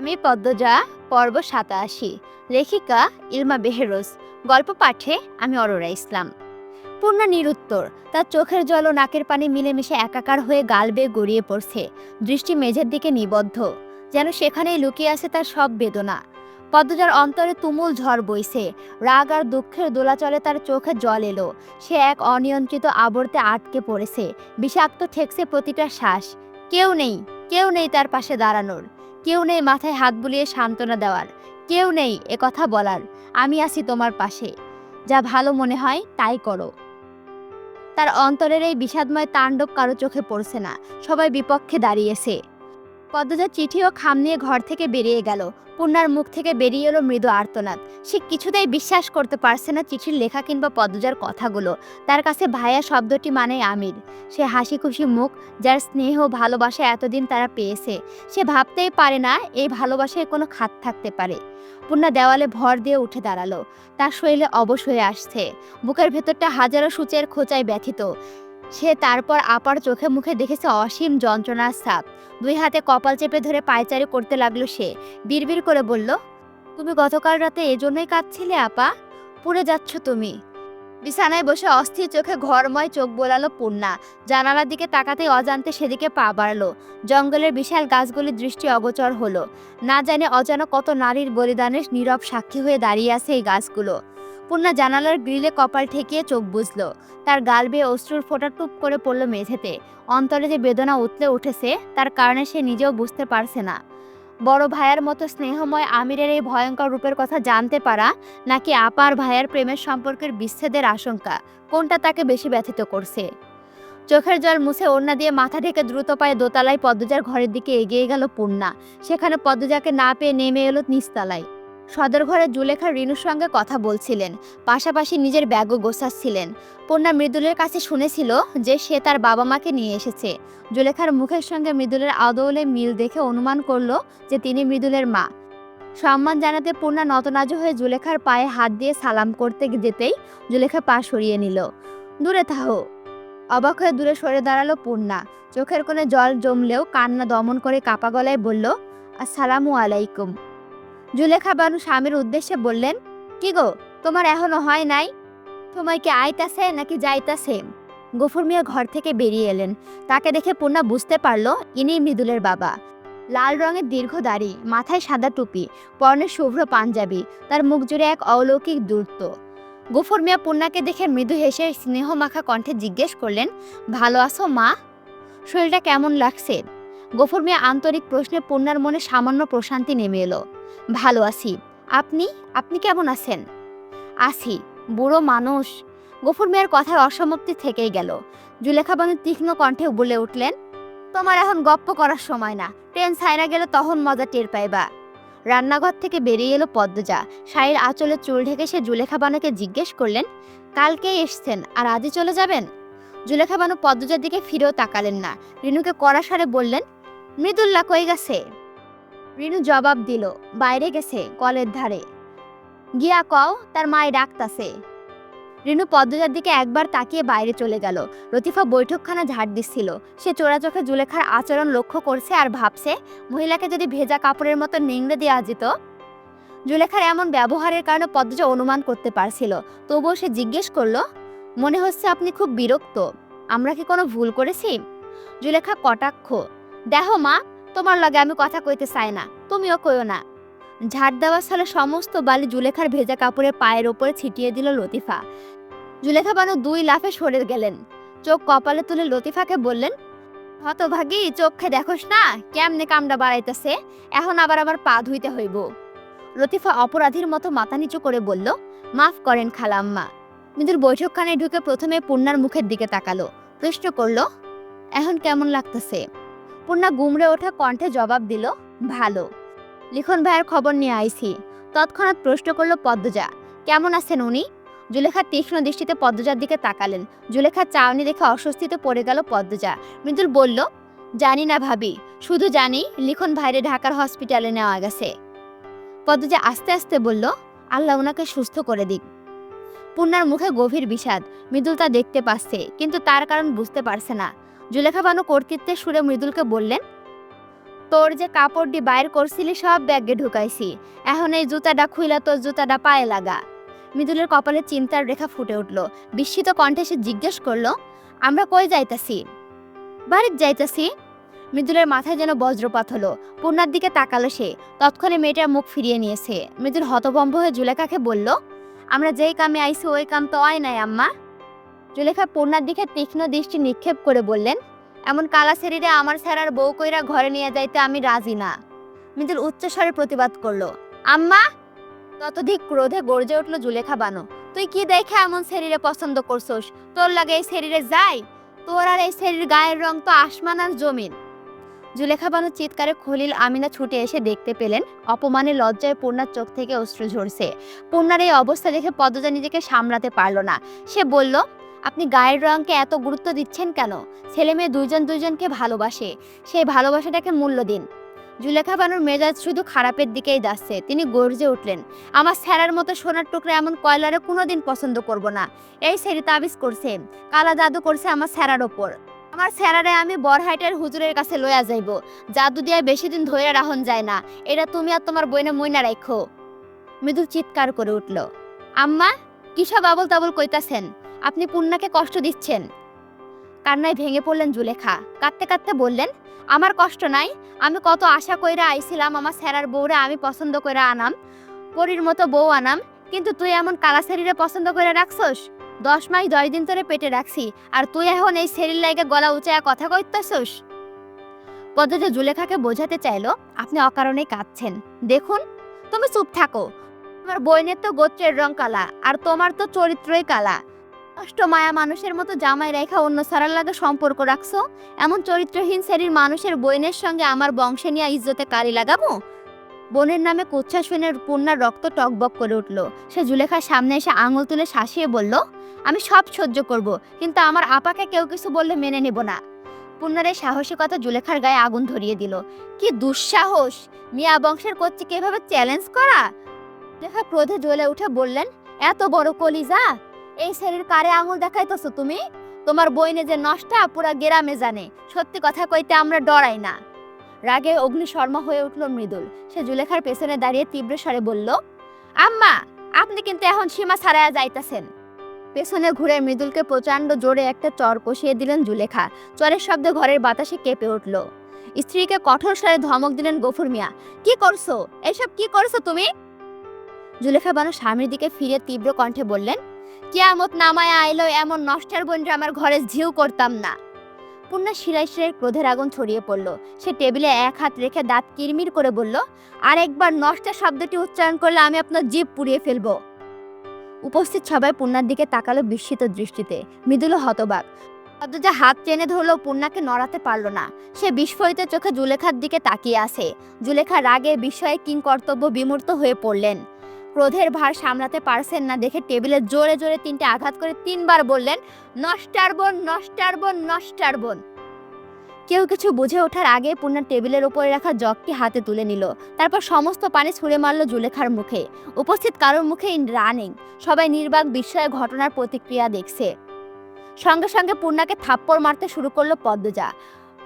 আমি পদ্মজা, পর্ব সাতাশি, লেখিকা ইলমা বেহেরোজ, গল্প পাঠে আমি অরোরা ইসলাম। পূর্ণা নিরুত্তর, তার চোখের জল ও নাকের পানি মিলেমিশে একাকার হয়ে গাল বেয়ে গড়িয়ে পড়ছে, দৃষ্টি মেঝের দিকে নিবদ্ধ, যেন সেখানেই লুকিয়ে আছে তার সব বেদনা। পদ্মজার অন্তরে তুমুল ঝড় বইছে, রাগ আর দুঃখের দোলাচলে তার চোখে জল এলো, সে এক অনিয়ন্ত্রিত আবর্তে আটকে পড়েছে, বিষাক্ত ঠেকছে প্রতিটা শ্বাস, কেউ নেই কেউ নেই তার পাশে দাঁড়ানোর। কেউ নেই মাথায় হাত বুলিয়ে সান্ত্বনা দেওয়ার, কেউ নেই এ কথা বলার, আমি আছি তোমার পাশে। যা ভালো মনে হয় তাই করো। তার অন্তরের এই বিষাদময় তাণ্ডব কারও চোখে পড়ছে না, সবাই বিপক্ষে দাঁড়িয়েছে। পদ্মজা চিঠি ও খাম নিয়ে ঘর থেকে বেরিয়ে গেল। পূর্ণার মুখ থেকে বেরিয়ে এলো মৃদু আর্তনাদ। সে কিছুতেই বিশ্বাস করতে পারছে না চিঠির লেখা কিংবা পদ্মজার কথাগুলো। তার কাছে ভাইয়া শব্দটি মানে আমির। সে হাসি খুশি মুখ, যার স্নেহ ভালোবাসা এতদিন তারা পেয়েছে। সে ভাবতেই পারে না এই ভালোবাসায় কোনো খাত থাকতে পারে। পূর্ণা দেওয়ালে ভর দিয়ে উঠে দাঁড়াল। তার শরীরে অবশ হয়ে আসছে। বুকের ভেতরটা হাজারো সূচের খোঁচায় ব্যথিত। সে তারপর আপার চোখে মুখে দেখেছে অসীম যন্ত্রণার সাপ দুই হাতে কপাল চেপে ধরে পায়চারি করতে লাগল সে। বিড়বিড় করে বলল, তুমি গতকাল রাতে এজন্যই কাঁদছিলে, আপা? পুড়ে যাচ্ছ তুমি। বিছানায় বসে অস্থির চোখে ঘরময় চোখ বোলালো পূর্ণা। জানালার দিকে তাকাতে অজান্তে সেদিকে পা বাড়লো। জঙ্গলের বিশাল গাছগুলির দৃষ্টি অগোচর হলো। না জানে অজানা কত নারীর বলিদানের নীরব সাক্ষী হয়ে দাঁড়িয়ে আছে এই গাছগুলো। পূর্ণা জানালার গ্রিলে কপাল ঠেকিয়ে চোখ বুঝলো তার গাল বেয়ে অশ্রুর ফোঁটা টুপ করে পড়ল মেঝেতে। অন্তরে যে বেদনা উতলে উঠেছে, তার কারণে সে নিজেও বুঝতে পারছে না। বড় ভাইয়ার মতো স্নেহময় আমিরের এই ভয়ঙ্কর রূপের কথা জানতে পারা নাকি আপার ভাইয়ার প্রেমের সম্পর্কের বিচ্ছেদের আশঙ্কা, কোনটা তাকে বেশি ব্যথিত করছে? চোখের জল মুছে ওড়না দিয়ে মাথা ঢেকে দ্রুত পায়ে দোতলায় পদ্মজার ঘরের দিকে এগিয়ে গেল পূর্ণা। সেখানে পদ্মজাকে না পেয়ে নেমে এলো নিচতলায়। সদর ঘরে জুলেখা রিনুর সঙ্গে কথা বলছিলেন। পাশাপাশি নিজের ব্যাগও গোছাচ্ছিলেন। পূর্ণা মৃদুলের কাছে শুনেছিল যে সে তার বাবা মাকে নিয়ে এসেছে। জুলেখার মুখের সঙ্গে মৃদুলের আদৌলে মিল দেখে অনুমান করল যে তিনি মৃদুলের মা। সম্মান জানাতে পূর্ণা নতনাজ হয়ে জুলেখার পায়ে হাত দিয়ে সালাম করতে যেতেই জুলেখা পা সরিয়ে নিল। দূরে থাহো। অবাক হয়ে দূরে সরে দাঁড়াল পূর্ণা। চোখের কোণে জল জমলেও কান্না দমন করে কাপা গলায় বলল, আসসালামু আলাইকুম। জুলেখা বানু স্বামীর উদ্দেশ্যে বললেন, কি গো, তোমার এখনও হয় নাই? সময় কি আইতাছে নাকি যাইতাছে? গফুর মিয়া ঘর থেকে বেরিয়ে এলেন। তাকে দেখে পূর্ণা বুঝতে পারল ইনি মৃদুলের বাবা। লাল রঙের দীর্ঘ দাড়ি, মাথায় সাদা টুপি, পরনে শুভ্র পাঞ্জাবি, তার মুখ জুড়ে এক অলৌকিক দূরত্ব। গফুর মিয়া পূর্ণাকে দেখে মৃদু হেসে স্নেহ মাখা কণ্ঠে জিজ্ঞেস করলেন, ভালো আছো মা? শরীরটা কেমন লাগছে? গফুর মিয়া আন্তরিক প্রশ্নে পূর্ণার মনে সামান্য প্রশান্তি নেমে এলো। ভালো আছি। আপনি? আপনি কেমন আছেন? আছি, বুড়ো মানুষ। গফুর মেয়ের কথার অসমাপ্তি থেকেই গেল। জুলেখা বানু তীক্ষ্ণ কণ্ঠে বলে উঠলেন, তোমার এখন গপ্প করার সময় না। ট্রেন ছাইরা গেলে তখন মজা টের পাইবা। রান্নাঘর থেকে বেরিয়ে এলো পদ্মজা। শাড়ির আঁচলে চুল ঢেকে সে জুলেখা বানুকে জিজ্ঞেস করলেন, কালকেই এসছেন আর আজই চলে যাবেন? জুলেখা বানু পদ্মজার দিকে ফিরেও তাকালেন না। রিনুকে কড়া সারে বললেন, মৃদুল্লা কই গেছে? রিনু জবাব দিল, বাইরে গেছে কলের ধারে। গিয়া কও, তার মায় ডাকতাছে। রিনু পদ্মজার দিকে একবার তাকিয়ে বাইরে চলে গেল। লতিফা বৈঠকখানা ঝাড় দিচ্ছিল। সে চোরা চোখে জুলেখার আচরণ লক্ষ্য করছে আর ভাবছে, মহিলাকে যদি ভেজা কাপড়ের মতো নিংড়ে দেওয়া যেত? জুলেখার এমন ব্যবহারের কারণে পদ্মজা অনুমান করতে পারছিল। তবুও সে জিজ্ঞেস করল, মনে হচ্ছে আপনি খুব বিরক্ত। আমরা কি কোনো ভুল করেছি? জুলেখা কটাক্ষ, দেখো মা তোমার লগে আমি কথা কইতে চাই না, তুমিও কইও না। ঝাড় দেওয়ার সালে সমস্ত বালি জুলেখার ভেজা কাপড়ের পায়ের ওপরে ছিটিয়ে দিল লতিফা। জুলেখা বানু দুই লাফে সরে গেলেন। চোখ কপালে তুলে লতিফাকে বললেন, হতভাগী, চোখে দেখোস না, কেমনে কামড়া বাড়াইতেছে? এখন আবার আবার পা ধুইতে হইব। লতিফা অপরাধীর মতো মাথা নিচু করে বলল, মাফ করেন খালাম্মা। মৃদুর বৈঠকখানে ঢুকে প্রথমে পূর্ণার মুখের দিকে তাকালো, প্রশ্ন করল, এখন কেমন লাগতেছে? পূর্ণা গুমড়ে ওঠা কণ্ঠে জবাব দিল, ভালো। লিখন ভাইয়ের খবর নিয়ে আইছি। তৎক্ষণাৎ প্রশ্ন করল পদ্মজা, কেমন আছেন উনি? জুলেখা তীক্ষ্ণ দৃষ্টিতে পদ্মজার দিকে তাকালেন। জুলেখার চাউনি দেখে অস্বস্তিতে পড়ে গেল পদ্মজা। মৃদুল বলল, জানি না ভাবি, শুধু জানি লিখন ভাইরে ঢাকার হসপিটালে নেওয়া গেছে। পদ্মজা আস্তে আস্তে বলল, আল্লাহ ওনাকে সুস্থ করে দিক। পূর্ণার মুখে গভীর বিষাদ। মৃদুল তা দেখতে পাচ্ছে, কিন্তু তার কারণ বুঝতে পারছে না। জুলেখা বানু কর্তৃত্বের সুরে মৃদুলকে বললেন, তোর যে কাপড়টি বাইর করছিলি সব ব্যাগে ঢুকাইছি। এখন এই জুতাটা খুইলা তোর জুতাটা পায়ে লাগা। মৃদুলের কপালে চিন্তার রেখা ফুটে উঠল। বিস্মিত কণ্ঠে সে জিজ্ঞেস করল, আমরা কই যাইতাছি? বাড়ির যাইতাছি? মৃদুলের মাথায় যেন বজ্রপাত হলো। পূর্ণার দিকে তাকালো সে। তৎক্ষণে মেয়েটার মুখ ফিরিয়ে নিয়েছে। মৃদুল হতভম্ব হয়ে জুলেখাকে বলল, আমরা যেই কামে আইছি ওই কাম তো হয় নাই, আম্মা। জুলেখা পূর্ণার দিকে তীক্ষ্ণ দৃষ্টি নিক্ষেপ করে বললেন, এমন কালা শরীরে আমার স্যারার বউ কইরা ঘরে নিয়ে যাইতে আমি রাজি না। মৃদুল উচ্চস্বরে প্রতিবাদ করল, আম্মা! ততধিক ক্রোধে গর্জে উঠল জুলেখা বানো, তুই কি দেখে এমন শরীরে পছন্দ করছোস? তোর লাগে এই শরীরে যাই? তোর আর এই শরীর গায়ের রং তো আসমান আর জমিন। জুলেখা বানু চিৎকারে খলিল আমিনা ছুটে এসে দেখতে পেলেন অপমানে লজ্জায় পূর্ণার চোখ থেকে অশ্রু ঝরছে। পূর্ণার এই অবস্থা দেখে পদ্মজা নিজেকে সামলাতে পারল না। সে বলল আপনি গায়ের রঙকে এত গুরুত্ব দিচ্ছেন কেন? ছেলে মেয়ে দুইজন দুইজনকে ভালোবাসে। সেই ভালোবাসাটাকে মূল্য দিন। জুলেখা বানুর মেজাজ শুধু খারাপের দিকেই যাচ্ছে। তিনি গর্জে উঠলেন, আমার স্যারার মতো সোনার টুকরা এমন কয়লারে কোনোদিন পছন্দ করব না। এই সেরি তাবিজ করছে, কালা জাদু করছে আমার স্যারার ওপর। আমার স্যারারে আমি বরহাইটের হুজুরের কাছে লয়া যাইব। জাদু দিয়া বেশি দিন ধরে রাহন যায় না। এটা তুমি আর তোমার বইনে মইনা রাখো মৃদু চিৎকার করে উঠল, আম্মা কিসব আবল তাবল কইতাছেন? আপনি পূর্ণাকে কষ্ট দিচ্ছেন। কান্নায় ভেঙে পড়লেন জুলেখা। কাঁদতে কাঁদতে বললেন, আমার কষ্ট নাই, আমি কত আশা কইরা আইছিলাম, আমার স্যারার বউরে আমি পছন্দ কইরা আনাম, পরীর মতো বউ আনাম, কিন্তু তুই এমন কালা শরীরে পছন্দ করে রাখছস? দশ মাস দশ দিন ধরে পেটে রাখছি, আর তুই এখন এই শরীর লাইগে গলা উঁচায় কথা কইতেছস? পদ্ধতি জুলেখাকে বোঝাতে চাইলো, আপনি অকারণেই কাঁদছেন। দেখুন, তুমি চুপ থাকো। তোমার বইনের তো গোত্রের রং কালা, আর তোমার তো চরিত্রই কালা। কষ্ট মায়া মানুষের মতো জামাই রেখা অন্য সারার লাগে সম্পর্ক রাখছো? এমন চরিত্রহীন শ্রেণির মানুষের বইনের সঙ্গে আমার বংশে নিয়ে ইজ্জতে কালি লাগাবো? বোনের নামে কুচ্ছা শুনে পূর্ণার রক্ত টকবক করে উঠল। সে জুলেখার সামনে এসে আঙুল তুলে শাসিয়ে বলল, আমি সব সহ্য করব, কিন্তু আমার আপাকে কেউ কিছু বললে মেনে নেব না। পূর্ণার এই সাহসিকতা জুলেখার গায়ে আগুন ধরিয়ে দিল। কি দুঃসাহস! মিয়া বংশের কর্তৃক এভাবে চ্যালেঞ্জ করা? জুলেখা ক্রোধে জ্বলে উঠে বললেন, এত বড় কলিজা! এই শরীর কারে আঙুল দেখাইতেছো তুমি? তোমার বইনে যে নষ্টা, পুরা গেরামে জানে। সত্যি কথা কইতে আমরা ডরাই না। রাগে অগ্নিশর্মা হয়ে উঠল মৃদুল। সে জুলেখার পেছনে দাঁড়িয়ে তীব্র স্বরে বলল, আম্মা, আপনি কিন্তু এখন সীমা ছাড়াইয়া যাইতাছেন। পেছনে ঘুরে মৃদুলকে প্রচণ্ড জোরে একটা চর কষিয়ে দিলেন জুলেখা। চরের শব্দে ঘরের বাতাসে কেঁপে উঠল। স্ত্রীকে কঠোর স্বরে ধমক দিলেন গফুর মিয়া, কি করছ? এসব কি করছ তুমি? জুলেখা বানু স্বামীর দিকে ফিরে তীব্র কণ্ঠে বললেন কিয়ামত নামায় আইলো এমন নষ্টের বোনটা আমার ঘরে ঝিউ করতাম না। পূর্ণা শিরায় শিরায় ক্রোধের আগুন ছড়িয়ে পড়ল। সে টেবিলে এক হাত রেখে দাঁত কিরমির করে বলল আর একবার নষ্টের শব্দটি উচ্চারণ করলে আমি আপনার জিভ পুড়িয়ে ফেলব। উপস্থিত সবাই পূর্ণার দিকে তাকালো বিস্মিত দৃষ্টিতে। মৃদুল হতবাক। অথচা হাত টেনে ধরলেও পূর্ণাকে নড়াতে পারল না। সে বিস্ফোরিত চোখে জুলেখার দিকে তাকিয়ে আছে। জুলেখা রাগে বিস্ময়ে কিং কর্তব্য বিমূর্ত হয়ে পড়লেন। ক্রোধের ভার সামলাতে পারছেন না দেখে টেবিলে জোরে জোরে তিনটে আঘাত করে তিনবার বললেন, নষ্টার বোন নষ্টার বোন নষ্টার বোন। কেউ কিছু বুঝে ওঠার আগে পূর্ণা টেবিলের উপরে রাখা জগটি হাতে তুলে নিল। তারপর সমস্ত পানি ছুঁড়ে মারল জুলেখার মুখে। উপস্থিত কারোর মুখে রানিং। সবাই নির্বাক বিস্ময়ে ঘটনার প্রতিক্রিয়া দেখছে। সঙ্গে সঙ্গে পূর্ণাকে থাপ্পড় মারতে শুরু করল পদ্মজা।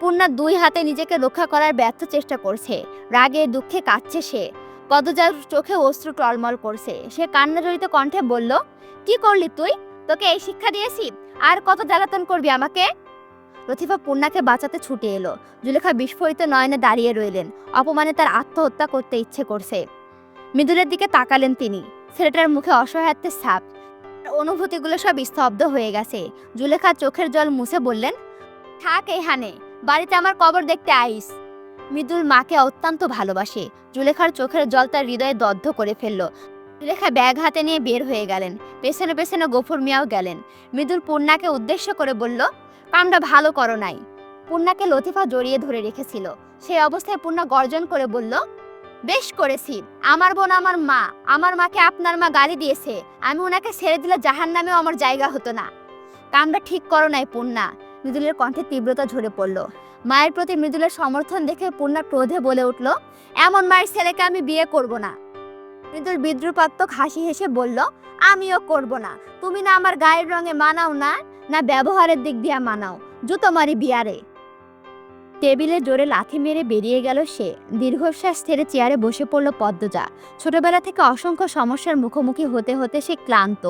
পূর্ণা দুই হাতে নিজেকে রক্ষা করার ব্যর্থ চেষ্টা করছে। রাগে দুঃখে কাঁদছে সে। পদজার চোখে অশ্রু টলমল করছে। সে কান্না কান্নাজড়িত কণ্ঠে বলল, কি করলি তুই? তোকে এই শিক্ষা দিয়েছি? আর কত জ্বালাতন করবি আমাকে? লতিফা পূর্ণাকে বাঁচাতে ছুটে এলো। জুলেখা বিস্ফোরিত নয়নে দাঁড়িয়ে রইলেন। অপমানে তার আত্মহত্যা করতে ইচ্ছে করছে। মৃদুলের দিকে তাকালেন তিনি। ছেলেটার মুখে অসহায়ত্বের ছাপ। অনুভূতিগুলো সব স্তব্ধ হয়ে গেছে। জুলেখা চোখের জল মুছে বললেন, থাক এখানে। বাড়িতে আমার কবর দেখতে আইস। মৃদুল মাকে অত্যন্ত ভালোবাসে। জুলেখার চোখের জল তার হৃদয়ে দগ্ধ করে ফেলল। জুলেখা ব্যাগ হাতে নিয়ে বের হয়ে গেলেন। পেছনে পেছনে গফুর মিয়াও গেলেন। মৃদুল পূর্ণাকে উদ্দেশ্য করে বলল, কামটা ভালো করো নাই। পূর্ণাকে লতিফা জড়িয়ে ধরে রেখেছিল। সেই অবস্থায় পূর্ণা গর্জন করে বলল, বেশ করেছি। আমার বোন আমার মা। আমার মাকে আপনার মা গালি দিয়েছে। আমি ওনাকে ছেড়ে দিলে জাহান নামেও আমার জায়গা হতো না। কামটা ঠিক করো নাই পূর্ণা। মৃদুলের কণ্ঠে তীব্রতা ঝরে পড়ল। মায়ের প্রতি মৃদুলের সমর্থন দেখে পূর্ণা ক্রোধে বলে উঠল, এমন মায়ের ছেলেকে আমি বিয়ে করব না। মৃদুল বিদ্রুপাত্মক হাসি হেসে বলল, আমিও করব না। তুমি না আমার গায়ের রঙে মানাও না না ব্যবহারের দিক দিয়ে মানাও। জুতো মারি বিয়ারে। টেবিলে জোরে লাথি মেরে বেরিয়ে গেল সে। দীর্ঘশ্বাস ছেড়ে চেয়ারে বসে পড়ল পদ্মজা। ছোটবেলা থেকে অসংখ্য সমস্যার মুখোমুখি হতে হতে সে ক্লান্ত।